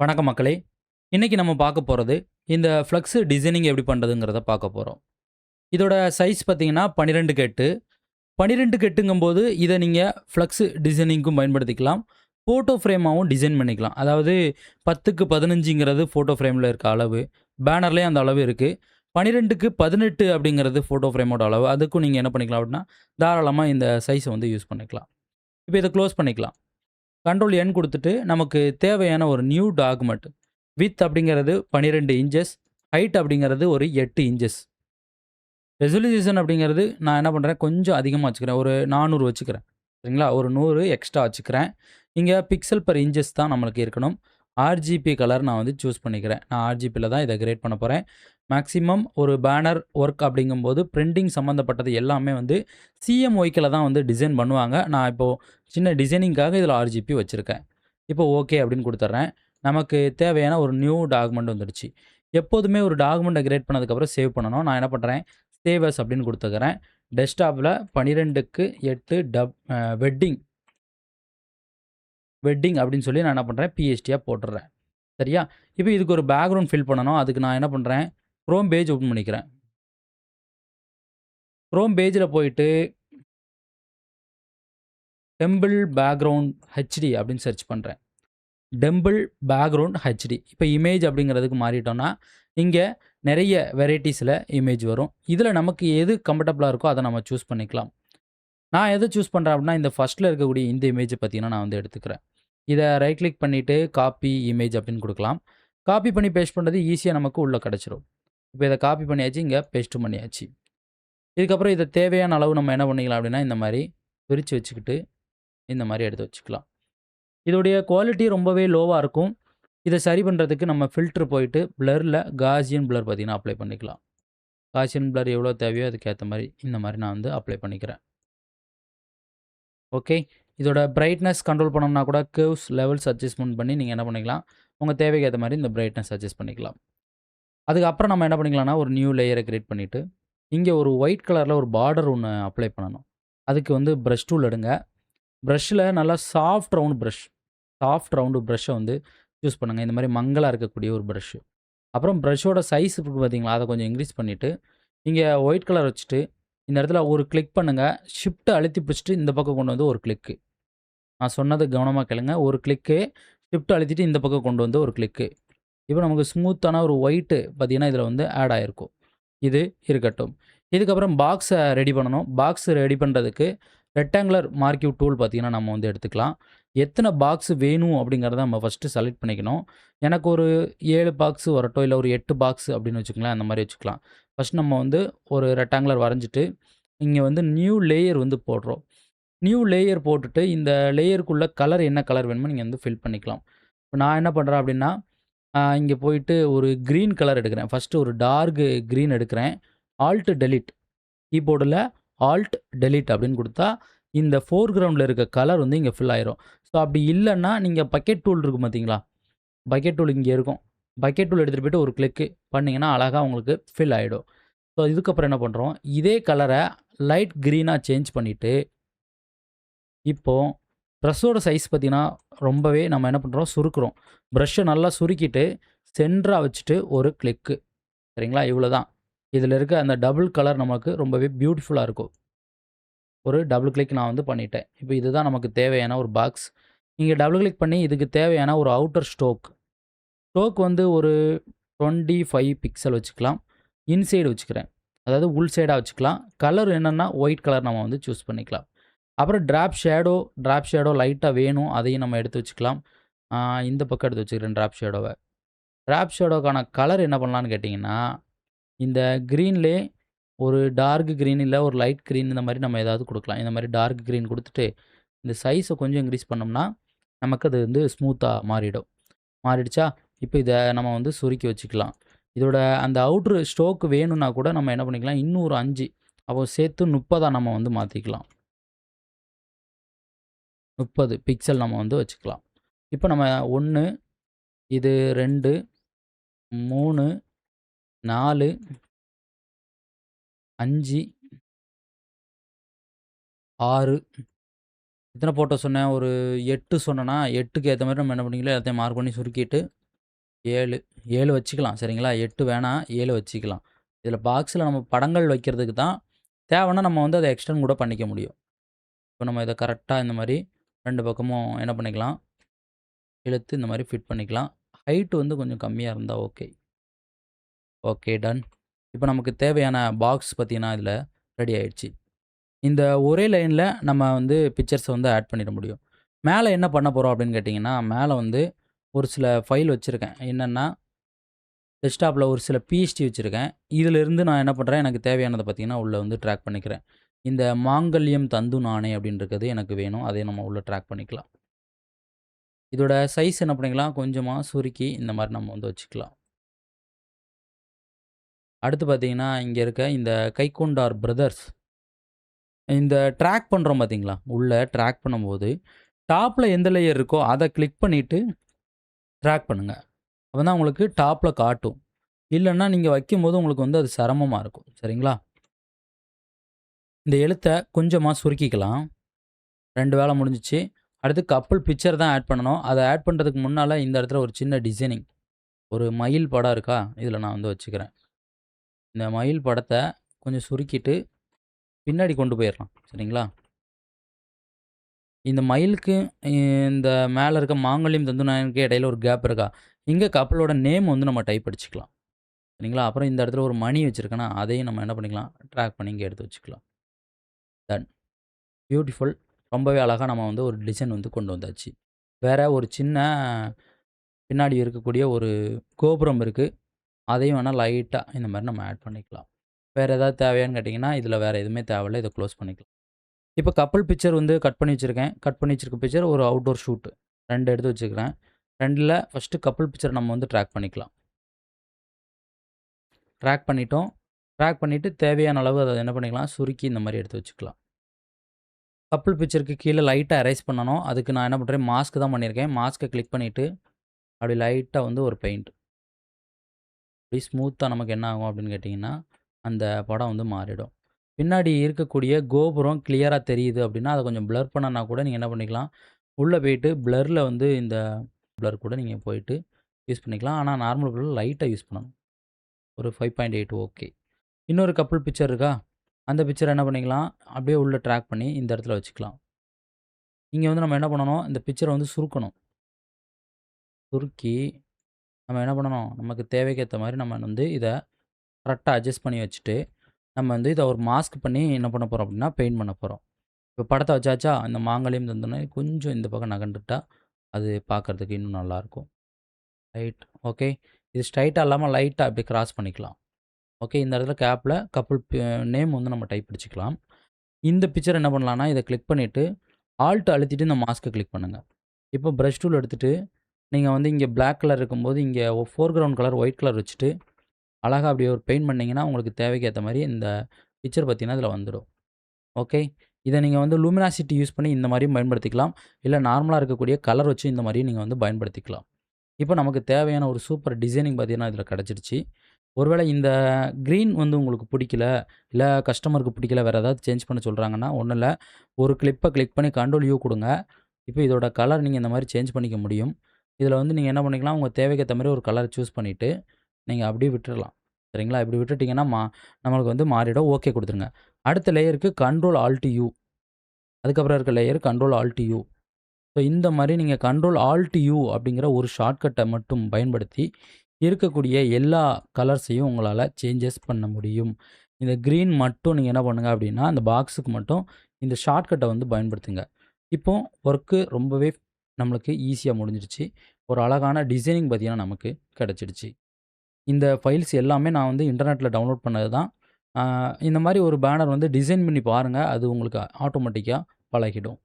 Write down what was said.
வணக்கம் மக்களே. இன்றைக்கி நம்ம பார்க்க போகிறது இந்த ஃப்ளக்ஸு டிசைனிங் எப்படி பண்ணுறதுங்கிறத பார்க்க போகிறோம் இதோட சைஸ் பார்த்தீங்கன்னா பன்னிரெண்டு கெட்டு. பன்னிரெண்டு கெட்டுங்கும்போது இதை நீங்கள் ஃப்ளக்ஸு டிசைனிங்க்கும் பயன்படுத்திக்கலாம். ஃபோட்டோ ஃப்ரேமாகவும் டிசைன் பண்ணிக்கலாம். அதாவது பத்துக்கு பதினஞ்சுங்கிறது ஃபோட்டோ ஃப்ரேமில் இருக்க அளவு பேனர்லேயும் அந்த அளவு இருக்குது பன்னிரெண்டுக்கு பதினெட்டு அப்படிங்கிறது ஃபோட்டோ ஃப்ரேமோட அளவு. அதுக்கும் நீங்கள் என்ன பண்ணிக்கலாம் அப்படின்னா தாராளமாக இந்த சைஸை வந்து யூஸ் பண்ணிக்கலாம். இப்போ இதை க்ளோஸ் பண்ணிக்கலாம். கண்ட்ரோல் எண் கொடுத்துட்டு நமக்கு தேவையான ஒரு நியூ டாக்குமெண்ட் வித் அப்படிங்கிறது பன்னிரெண்டு இன்ச்சஸ் ஹைட் அப்படிங்கிறது ஒரு எட்டு இன்ச்சஸ் ரெசல்யூஷன் அப்படிங்கிறது நான் என்ன பண்ணுறேன் கொஞ்சம் அதிகமாக வச்சுக்கிறேன். ஒரு நானூறு வச்சுக்கிறேன். சரிங்களா? ஒரு நூறு எக்ஸ்ட்ரா வச்சுக்கிறேன். இங்கே பிக்சல் பர் இன்ச்சஸ் தான் நம்மளுக்கு இருக்கணும். ஆர்ஜிபி கலர் நான் வந்து சூஸ் பண்ணிக்கிறேன். நான் ஆர்ஜிபியில் தான் இதை கிரேட் பண்ண போகிறேன் மேக்ஸிமம் ஒரு பேனர் ஒர்க் அப்படிங்கும்போது பிரிண்டிங் சம்மந்தப்பட்டது எல்லாமே வந்து சிஎம் ஒய்க்கில் தான் வந்து டிசைன் பண்ணுவாங்க. நான் இப்போது சின்ன டிசைனிங்காக இதில் ஆர்ஜிபி வச்சுருக்கேன். இப்போ ஓகே அப்படின்னு கொடுத்துட்றேன் நமக்கு தேவையான ஒரு நியூ டாக்குமெண்ட் வந்துடுச்சு. எப்போதுமே ஒரு டாக்குமெண்ட்டை கிரியேட் பண்ணதுக்கப்புறம் சேவ் பண்ணணும். நான் என்ன பண்ணுறேன் சேவஸ் அப்படின்னு கொடுத்துக்கிறேன். டெஸ்க்டாப்பில் பன்னிரெண்டுக்கு எட்டு டப் வெட்டிங் வெட்டிங் அப்படின்னு சொல்லி நான் என்ன பண்ணுறேன் பிஹெச்டியாக போட்டுடுறேன் சரியா? இப்போ இதுக்கு ஒரு பேக்ரவுண்ட் ஃபில் பண்ணணும். அதுக்கு நான் என்ன பண்ணுறேன் க்ரோம் பேஜ் ஓப்பன் பண்ணிக்கிறேன். க்ரோம் பேஜில் போயிட்டு டெம்பிள் பேக்ரவுண்ட் ஹெச்டி அப்படின்னு சர்ச் பண்ணுறேன் டெம்பிள் பேக்ரவுண்ட் ஹெச்டி இப்போ இமேஜ் அப்படிங்கிறதுக்கு மாறிட்டோன்னா இங்கே நிறைய வெரைட்டிஸில் இமேஜ் வரும். இதில் நமக்கு எது கம்ஃபர்டபுளாக இருக்கோ அதை நம்ம சூஸ் பண்ணிக்கலாம். நான் எதை சூஸ் பண்ணுறேன் அப்படின்னா இந்த ஃபஸ்ட்டில் இருக்கக்கூடிய இந்த இமேஜை பார்த்தீங்கன்னா நான் வந்து எடுத்துக்கிறேன். இதை ரைட் கிளிக் பண்ணிவிட்டு காப்பி இமேஜ் அப்படின்னு கொடுக்கலாம். காப்பி பண்ணி பேஸ்ட் பண்ணுறது ஈஸியாக நமக்கு உள்ளே கிடச்சிரும். இப்போ இதை காப்பி பண்ணியாச்சு இங்கே பேஸ்ட்டும் பண்ணியாச்சு. இதுக்கப்புறம் இதை தேவையான அளவு நம்ம என்ன பண்ணிக்கலாம் அப்படின்னா இந்த மாதிரி பிரித்து வச்சுக்கிட்டு இந்த மாதிரி எடுத்து வச்சுக்கலாம். இதோடைய குவாலிட்டி ரொம்பவே லோவாக இருக்கும். இதை சரி பண்ணுறதுக்கு நம்ம ஃபில்ட்ரு போயிட்டு பிளரில் காசியன் பிளர் பார்த்திங்கன்னா அப்ளை பண்ணிக்கலாம். காசியன் பிளர் எவ்வளோ தேவையோ அதுக்கேற்ற மாதிரி இந்த மாதிரி நான் வந்து அப்ளை பண்ணிக்கிறேன். ஓகே இதோட பிரைட்னஸ் கண்ட்ரோல் பண்ணோம்னா கூட கேவ்ஸ் லெவல்ஸ் அட்ஜஸ்ட்மெண்ட் பண்ணி நீங்கள் என்ன பண்ணிக்கலாம் உங்கள் தேவைக்கு ஏற்ற மாதிரி இந்த பிரைட்னஸ் அட்ஜஸ்ட் பண்ணிக்கலாம். அதுக்கப்புறம் நம்ம என்ன பண்ணிக்கலாம்னா ஒரு நியூ லேயரை க்ரியேட் பண்ணிவிட்டு இங்கே ஒரு ஒயிட் கலரில் ஒரு பார்டர் ஒன்று அப்ளை பண்ணணும். அதுக்கு வந்து ப்ரஷ் டூல் எடுங்க. ப்ரஷ்ஷில் நல்லா soft round brush soft round ப்ரஷ்ஷை வந்து யூஸ் பண்ணுங்கள் இந்த மாதிரி மங்கலாக இருக்கக்கூடிய ஒரு ப்ரஷ்ஷு அப்புறம் ப்ரஷ்ஷோட சைஸ் இருக்குது பார்த்தீங்களா அதை கொஞ்சம் இன்க்ரீஸ் பண்ணிவிட்டு இங்கே ஒயிட் கலர் வச்சுட்டு இந்த இடத்துல ஒரு கிளிக் பண்ணுங்கள் ஷிஃப்ட்டை அழுத்தி பிடிச்சிட்டு இந்த பக்கம் கொண்டு வந்து ஒரு கிளிக்கு நான் சொன்னது கவனமாக கேளுங்க. ஒரு கிளிக்கு ஷிஃப்ட் அழுத்திட்டு இந்த பக்கம் கொண்டு வந்து ஒரு கிளிக்கு இப்போ நமக்கு ஸ்மூத்தான ஒரு ஒயிட்டு பார்த்திங்கன்னா இதில் வந்து ஆட் ஆகிருக்கும். இது இருக்கட்டும். இதுக்கப்புறம் பாக்ஸை ரெடி பண்ணணும். பாக்ஸ் ரெடி பண்ணுறதுக்கு ரெக்டாங்குலர் மார்க்கிவ் டூல் பார்த்திங்கன்னா நம்ம வந்து எடுத்துக்கலாம். எத்தனை பாக்ஸ் வேணும் அப்படிங்கிறத நம்ம ஃபஸ்ட்டு செலக்ட் பண்ணிக்கணும். எனக்கு ஒரு ஏழு பாக்ஸ் வரட்டும் இல்லை ஒரு எட்டு பாக்ஸ் அப்படின்னு வச்சுக்கலாம் அந்த மாதிரி வச்சுக்கலாம். ஃபஸ்ட் நம்ம வந்து ஒரு ரெக்டாங்குலர் வரைஞ்சிட்டு இங்கே வந்து நியூ லேயர் வந்து போடுறோம். நியூ லேயர் போட்டுட்டு இந்த லேயருக்குள்ளே கலர் என்ன கலர் வேணுமோ நீங்கள் வந்து ஃபில் பண்ணிக்கலாம். இப்போ நான் என்ன பண்ணுறேன் அப்படின்னா இங்கே போயிட்டு ஒரு க்ரீன் கலர் எடுக்கிறேன். ஃபஸ்ட்டு ஒரு டார்க் க்ரீன் எடுக்கிறேன். ஆல்ட் டெலிட் கீபோர்டில் ஆல்ட் டெலிட் அப்படின்னு கொடுத்தா இந்த ஃபோர் கிரவுண்டில் இருக்க கலர் வந்து இங்கே ஃபில் ஆயிரும். ஸோ அப்படி இல்லைன்னா நீங்கள் பக்கெட் டூல் இருக்கும் பார்த்தீங்களா பக்கெட் டூல் இங்கே இருக்கும். பக்கெட் டூல் எடுத்துகிட்டு போய்ட்டு ஒரு கிளிக்கு பண்ணிங்கன்னா அழகாக உங்களுக்கு ஃபில் ஆகிடும் ஸோ இதுக்கப்புறம் என்ன பண்ணுறோம் இதே கலரை லைட் க்ரீனாக சேஞ்ச் பண்ணிவிட்டு இப்போது ப்ரஷ்ஷோட சைஸ் பார்த்திங்கன்னா ரொம்பவே நம்ம என்ன பண்ணுறோம் சுருக்குறோம். ப்ரஷ்ஷை நல்லா சுருக்கிட்டு சென்டராக வச்சுட்டு ஒரு கிளிக்கு சரிங்களா? இவ்வளோ தான் இதில் இருக்க அந்த டபுள் கலர் நமக்கு ரொம்பவே பியூட்டிஃபுல்லாக இருக்கும். ஒரு டபுள் கிளிக் நான் வந்து பண்ணிட்டேன். இப்போ இதுதான் நமக்கு தேவையான ஒரு பாக்ஸ் நீங்கள் டபுள் கிளிக் பண்ணி இதுக்கு தேவையான ஒரு அவுட்டர் ஸ்டோக் ஸ்டோக் வந்து ஒரு டுவெண்ட்டி ஃபைவ் பிக்சல் வச்சுக்கலாம். இன்சைடு வச்சுக்கிறேன். அதாவது உள் சைடாக வச்சுக்கலாம். கலர் என்னென்னா ஒயிட் கலர் நம்ம வந்து சூஸ் பண்ணிக்கலாம். அப்புறம் ட்ராப் ஷேடோ ட்ராப் ஷேடோ லைட்டாக வேணும். அதையும் நம்ம எடுத்து வச்சுக்கலாம். இந்த பக்கம் எடுத்து வச்சுக்கிறேன் ட்ராப் ஷேடோவை ட்ராப் ஷேடோக்கான கலர் என்ன பண்ணலான்னு கேட்டிங்கன்னா இந்த க்ரீன்லே ஒரு டார்க் க்ரீன் இல்லை ஒரு லைட் க்ரீன் இந்த மாதிரி நம்ம ஏதாவது கொடுக்கலாம். இந்த மாதிரி டார்க் க்ரீன் கொடுத்துட்டு இந்த சைஸை கொஞ்சம் இன்க்ரீஸ் பண்ணோம்னா நமக்கு அது வந்து ஸ்மூத்தாக மாறிடும். மாறிடுச்சா? இப்போ இதை நம்ம வந்து சுருக்கி வச்சுக்கலாம். இதோட அந்த அவுட்ரு ஸ்டோக்கு வேணும்னா கூட நம்ம என்ன பண்ணிக்கலாம்? இன்னும் ஒரு அஞ்சு அப்போ சேர்த்து முப்பதாக நம்ம வந்து மாற்றிக்கலாம் முப்பது பிக்சல் நம்ம வந்து வச்சுக்கலாம் இப்போ நம்ம ஒன்று இது ரெண்டு மூணு நாலு அஞ்சு ஆறு எத்தனை ஃபோட்டோ சொன்னேன் ஒரு எட்டு சொன்னேன்னா எட்டுக்கு ஏற்ற மாதிரி நம்ம என்ன பண்ணிக்கலாம் எல்லாத்தையும் மார்க் பண்ணி சுருக்கிட்டு 7 7 வச்சுக்கலாம் சரிங்களா? எட்டு வேணாம் ஏழு வச்சுக்கலாம். இதில் பாக்ஸில் நம்ம படங்கள் வைக்கிறதுக்கு தான் தேவைன்னா நம்ம வந்து அதை எக்ஸ்டெண்ட் கூட பண்ணிக்க முடியும். இப்போ நம்ம இதை கரெக்டாக இந்த மாதிரி ரெண்டு பக்கமும் என்ன பண்ணிக்கலாம், இழுத்து இந்த மாதிரி ஃபிட் பண்ணிக்கலாம். ஹைட்டு வந்து கொஞ்சம் கம்மியாக இருந்தால் ஓகே. Okay done. இப்போ நமக்கு தேவையான பாக்ஸ் பார்த்தீங்கன்னா, இதில் ரெடி ஆயிடுச்சு. இந்த ஒரே லைனில் நம்ம வந்து பிக்சர்ஸை வந்து ஆட் பண்ணிட முடியும். மேலே என்ன பண்ண போகிறோம் அப்படின்னு கேட்டிங்கன்னா மேலே வந்து ஒரு சில ஃபைல் வச்சுருக்கேன் என்னென்னா டெஸ்க்டாப்பில் ஒரு சில பிஎஸ்டி வச்சுருக்கேன் இதிலிருந்து நான் என்ன பண்ணுறேன் எனக்கு தேவையானதை பார்த்திங்கன்னா உள்ளே வந்து ட்ராக் பண்ணிக்கிறேன். இந்த மாங்கல்யம் தந்து நானே அப்படின்றது எனக்கு வேணும். அதை நம்ம உள்ளே ட்ராக் பண்ணிக்கலாம். இதோட சைஸ் என்ன பண்ணிக்கலாம், கொஞ்சமாக சுருக்கி இந்த மாதிரி நம்ம வந்து வச்சுக்கலாம். அடுத்து பார்த்தீங்கன்னா, இங்கே இருக்க இந்த கைக்கொண்டார் பிரதர்ஸ் இந்த ட்ராக் பண்ணுறோம் பார்த்தீங்களா? உள்ளே ட்ராக் பண்ணும்போது, டாப்பில் எந்த லேயர் இருக்கோ அதை கிளிக் பண்ணிவிட்டு ட்ராக் பண்ணுங்கள் அப்போ தான் உங்களுக்கு டாப்பில் காட்டும். இல்லைன்னா நீங்கள் வைக்கும்போது உங்களுக்கு வந்து அது சிரமமாக இருக்கும். சரிங்களா? இந்த எழுத்தை கொஞ்சமாக சுருக்கிக்கலாம். 2 வேல முடிஞ்சுச்சு. அடுத்து கப்புள் பிக்சர் தான் ஆட் பண்ணணும். அதை ஆட் பண்ணுறதுக்கு முன்னால் இந்த இடத்துல ஒரு சின்ன டிசைனிங். ஒரு மயில் படம் இருக்கா? இதில் நான் வந்து வச்சுக்கிறேன். இந்த மயில் படத்தை கொஞ்சம் சுருக்கிட்டு பின்னாடி கொண்டு போயிடலாம் சரிங்களா? இந்த மயிலுக்கு இந்த மேலே இருக்க மாங்கல்யம் தந்துநாயனுக்கு இடையில ஒரு கேப் இருக்கா? இங்கே கப்பலோட நேம் வந்து நம்ம டைப் அடிச்சுக்கலாம். சரிங்களா? அப்புறம் இந்த இடத்துல ஒரு மணி வச்சுருக்கேன்னா அதையும் நம்ம என்ன பண்ணிக்கலாம், ட்ராக் பண்ணி இங்கே எடுத்து வச்சுக்கலாம். பியூட்டிஃபுல். ரொம்பவே அழகா நம்ம வந்து ஒரு டிசைன் வந்து கொண்டு வந்தாச்சு. வேற ஒரு சின்ன பின்னாடி இருக்கக்கூடிய ஒரு கோபுரம் இருக்கு. அதையும் வேணா லைட்டா இந்த மாரி நம்ம ஆட் பண்ணிக்கலாம். வேற ஏதாவது தேவையான்னு கேட்டீங்கன்னா, இதில் வேற எதுவுமே தேவையில்ல. இத குளோஸ் பண்ணிக்கலாம். இப்போ கப்புள் பிக்சர் வந்து கட் பண்ணி வச்சிருக்கேன். கட் பண்ணி வச்சிருக்க பிக்சர் ஒரு அவுட்டோர் ஷூட் 2 எடுத்து வச்சுக்கிறேன். 2ல ஃபர்ஸ்ட்டு கப்புள் பிக்சர் நம்ம வந்து ட்ராக் பண்ணிக்கலாம். ட்ராக் பண்ணிட்டோம். ட்ராக் பண்ணிட்டு தேவையான அளவு அத என்ன பண்ணிக்கலாம், சுருக்கி இந்த மாரி எடுத்து வச்சுக்கலாம். கப்புள் பிக்சருக்கு கீழே லைட்டாக எரேஸ் பண்ணணும். அதுக்கு நான் என்ன பண்ணுறேன் மாஸ்க் தான் பண்ணியிருக்கேன். மாஸ்க்கை கிளிக் பண்ணிட்டு, அப்படி லைட்டாக வந்து ஒரு பெயிண்ட். அப்படி ஸ்மூத்தாக நமக்கு என்ன ஆகும் அப்படின்னு கேட்டிங்கன்னா அந்த படம் வந்து மாறிடும். பின்னாடி இருக்கக்கூடிய கோபுரம் கிளியராக தெரியுது அப்படின்னா, அதை கொஞ்சம் ப்ளர் பண்ணனா கூட நீங்கள் என்ன பண்ணிக்கலாம், உள்ளே போயிட்டு ப்ளரில் வந்து இந்த ப்ளர் கூட நீங்கள் போயிட்டு யூஸ் பண்ணிக்கலாம். ஆனால் நார்மல் ப்ளர் லைட்டாக யூஸ் பண்ணணும். ஒரு 5.8 ஓகே. இன்னொரு கப்புள் பிக்சர் இருக்கா? அந்த பிக்சரை என்ன பண்ணிக்கலாம், அப்படியே உள்ளே ட்ராக் பண்ணி இந்த இடத்துல வச்சுக்கலாம். இங்கே வந்து நம்ம என்ன பண்ணணும், இந்த பிக்சரை வந்து சுருக்கணும். சுருக்கி நம்ம என்ன பண்ணணும், நமக்கு தேவைக்கு மாதிரி நம்ம வந்து இதை கரெக்டாக அட்ஜஸ்ட் பண்ணி வச்சுட்டு, நம்ம வந்து இதை ஒரு மாஸ்க் பண்ணி என்ன பண்ண போகிறோம் அப்படின்னா, பெயிண்ட் பண்ண போகிறோம் இப்போ படத்தை வச்சாச்சா? இந்த மாங்கலையும் தந்தோன்னே கொஞ்சம் இந்த பக்கம் நகர்ந்துட்டா, அது பார்க்கறதுக்கு இன்னும் நல்லாயிருக்கும். ரைட். ஓகே. இது ஸ்ட்ரைட்டாக இல்லாமல் லைட்டாக அப்படியே கிராஸ் பண்ணிக்கலாம். ஓகே. இந்த இடத்துல கேப்பில் கப்புள் நேம் வந்து நம்ம டைப் அடிச்சுக்கலாம். இந்த பிக்சர் என்ன பண்ணலாம்னா, இதை கிளிக் பண்ணிவிட்டு ஆல்ட் அழுத்திட்டு இந்த மாஸ்க்கை கிளிக் பண்ணுங்கள் இப்போ ப்ரஷ் டூல் எடுத்துகிட்டு நீங்கள் வந்து இங்கே பிளாக் கலர் இருக்கும்போது, இங்கே foreground colour white colour வச்சுட்டு, அழகாக அப்படியே ஒரு பெயிண்ட் பண்ணிங்கன்னா உங்களுக்கு தேவைக்கு மாதிரி இந்த பிக்சர் பார்த்திங்கன்னா இதில் வந்துடும். ஓகே. இதை நீங்கள் வந்து லூமினாசிட்டி யூஸ் பண்ணி இந்த மாதிரியும் பயன்படுத்திக்கலாம். இல்லை நார்மலாக இருக்கக்கூடிய கலர் வச்சு இந்த மாதிரியும் நீங்கள் வந்து பயன்படுத்திக்கலாம். இப்போ நமக்கு தேவையான ஒரு சூப்பர் டிசைனிங் பார்த்தீங்கன்னா, இதில் கிடச்சிருச்சு ஒருவேளை இந்த க்ரீன் வந்து உங்களுக்கு பிடிக்கல, இல்லை கஸ்டமருக்கு பிடிக்கல, வேறு ஏதாவது சேஞ்ச் பண்ண சொல்கிறாங்கன்னா ஒன்றும் இல்லை ஒரு கிளிப்பை கிளிக் பண்ணி கண்ட்ரோல் யூ கொடுங்க இப்போ இதோட கலர் நீங்கள் இந்த மாதிரி சேஞ்ச் பண்ணிக்க முடியும். இதில் வந்து நீங்கள் என்ன பண்ணிக்கலாம், உங்கள் தேவைக்கு மாதிரி ஒரு கலர் சூஸ் பண்ணிவிட்டு நீங்கள் அப்படியே விட்டுறலாம். சரிங்களா? இப்படி விட்டுட்டிங்கன்னா மா நம்மளுக்கு வந்து மாறிடும். ஓகே கொடுத்துருங்க அடுத்த லேயருக்கு கண்ட்ரோல் ஆல்ட் யூ. அதுக்கப்புறம் இருக்க layer control alt U. So இந்த மாதிரி நீங்கள் கண்ட்ரோல் ஆல்ட் யூ அப்படிங்கிற ஒரு ஷார்ட்கட்டை மட்டும் பயன்படுத்தி, இருக்கக்கூடிய எல்லா கலர்ஸையும் உங்களால் சேஞ்சஸ் பண்ண முடியும். இந்த க்ரீன் மட்டும் நீங்கள் என்ன பண்ணுங்கள் அப்படின்னா, அந்த பாக்ஸுக்கு மட்டும் இந்த ஷார்ட்கட்டை வந்து பயன்படுத்துங்க. இப்போ ஒர்க்கு ரொம்பவே நம்மளுக்கு ஈஸியாக முடிஞ்சிடுச்சு. ஒரு அழகான டிசைனிங் பார்த்தீங்கன்னா, நமக்கு கிடச்சிடுச்சு இந்த ஃபைல்ஸ் எல்லாமே நான் வந்து இன்டர்நெட்டில் டவுன்லோட் பண்ணது தான். இந்த மாதிரி ஒரு பேனர் வந்து டிசைன் பண்ணி பாருங்கள் அது உங்களுக்கு ஆட்டோமேட்டிக்காக பழகிடும்.